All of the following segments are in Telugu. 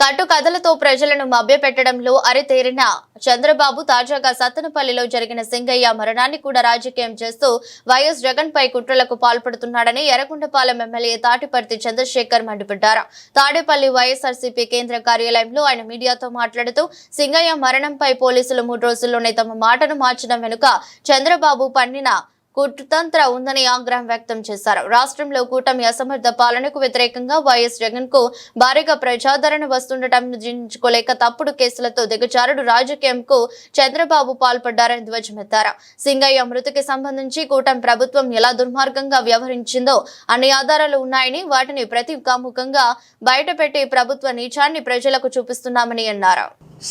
కట్టు కథలతో ప్రజలను మభ్యపెట్టడంలో అరితేరిన చంద్రబాబు తాజాగా సత్తనపల్లిలో జరిగిన సింగయ్య మరణాన్ని కూడా రాజకీయం చేస్తూ వైఎస్ జగన్ పై కుట్రలకు పాల్పడుతున్నాడని ఎర్రగొండపాలెం ఎమ్మెల్యే తాటిపర్తి చంద్రశేఖర్ మండిపడ్డారు. తాడేపల్లి వైఎస్ఆర్సీపీ కేంద్ర కార్యాలయంలో ఆయన మీడియాతో మాట్లాడుతూ సింగయ్య మరణంపై పోలీసులు మూడు రోజుల్లోనే తమ మాటను మార్చడం వెనుక చంద్రబాబు పన్నిన కుట్రతంత్ర ఉందని ఆగ్రహం వ్యక్తం చేశారు. రాష్ట్రంలో కూటమి అసమర్థ పాలనకు వ్యతిరేకంగా వైఎస్ జగన్కు భారీగా ప్రజాదరణ వస్తుండటం జీర్ణించుకోలేక తప్పుడు కేసులతో దిగజారుడు రాజకీయంకు చంద్రబాబు పాల్పడ్డారని ధ్వజమెత్తారు. సింగయ్య మృతికి సంబంధించి కూటమి ప్రభుత్వం ఎలా దుర్మార్గంగా వ్యవహరించిందో అన్ని ఆధారాలు ఉన్నాయని వాటిని ప్రతికాముఖంగా బయటపెట్టి ప్రభుత్వ నీచాన్ని ప్రజలకు చూపిస్తున్నామని అన్నారు.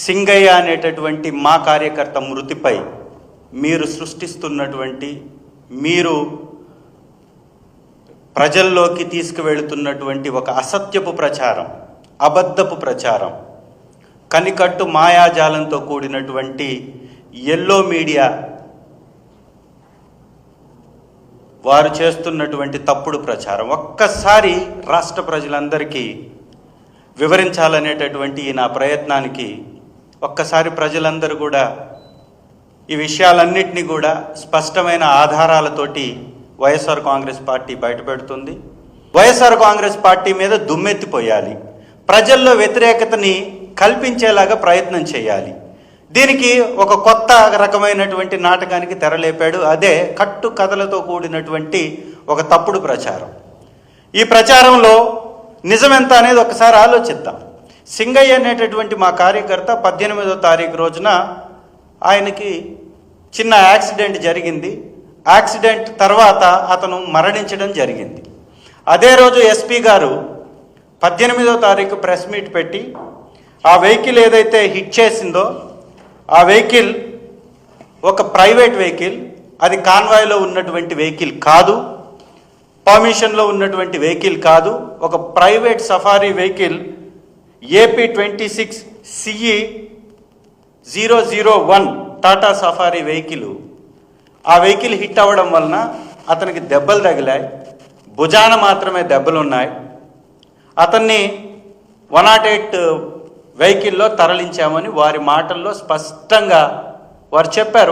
సింగయ్య అనేటటువంటి మా కార్యకర్త మృతిపై మీరు సృష్టిస్తున్నటువంటి మీరు ప్రజల్లోకి తీసుకువెళుతున్నటువంటి ఒక అసత్యపు ప్రచారం అబద్ధపు ప్రచారం కనికట్టు మాయాజాలంతో కూడినటువంటి ఎల్లో మీడియా వారు చేస్తున్నటువంటి తప్పుడు ప్రచారం. ఒక్కసారి రాష్ట్ర ప్రజలందరికీ వివరించాలనేటటువంటి ఈ నా ప్రయత్నానికి ఒక్కసారి ప్రజలందరూ కూడా ఈ విషయాలన్నింటినీ కూడా స్పష్టమైన ఆధారాలతోటి వైఎస్ఆర్ కాంగ్రెస్ పార్టీ బయటపెడుతుంది. వైఎస్ఆర్ కాంగ్రెస్ పార్టీ మీద దుమ్మెత్తిపోయాలి. ప్రజల్లో వ్యతిరేకతని కల్పించేలాగా ప్రయత్నం చేయాలి. దీనికి ఒక కొత్త రకమైనటువంటి నాటకానికి తెరలేపాడు. అదే కట్టు కథలతో కూడినటువంటి ఒక తప్పుడు ప్రచారం. ఈ ప్రచారంలో నిజమెంత అనేది ఒకసారి ఆలోచిద్దాం. సింగయ్య అనేటటువంటి మా కార్యకర్త పద్దెనిమిదో తారీఖు రోజున ఆయనకి చిన్న యాక్సిడెంట్ జరిగింది. యాక్సిడెంట్ తర్వాత అతను మరణించడం జరిగింది. అదే రోజు ఎస్పీ గారు పద్దెనిమిదో తారీఖు ప్రెస్ మీట్ పెట్టి ఆ వెహికల్ ఏదైతే హిట్ చేసిందో ఆ వెహికల్ ఒక ప్రైవేట్ వెహికల్ అది కాన్వాయ్లో ఉన్నటువంటి వెహికల్ కాదు పర్మిషన్లో ఉన్నటువంటి వెహికల్ కాదు ఒక private safari vehicle AP twenty six CE zero zero one Tata safari vehicle. ఆ వెహికల్ హిట్ అవ్వడం వలన అతనికి దెబ్బలు తగిలాయి. భుజాన మాత్రమే దెబ్బలు ఉన్నాయి. అతన్ని వన్ నాట్ ఎయిట్ వెహికల్లో తరలించామని వారి మాటల్లో స్పష్టంగా వారు చెప్పారు.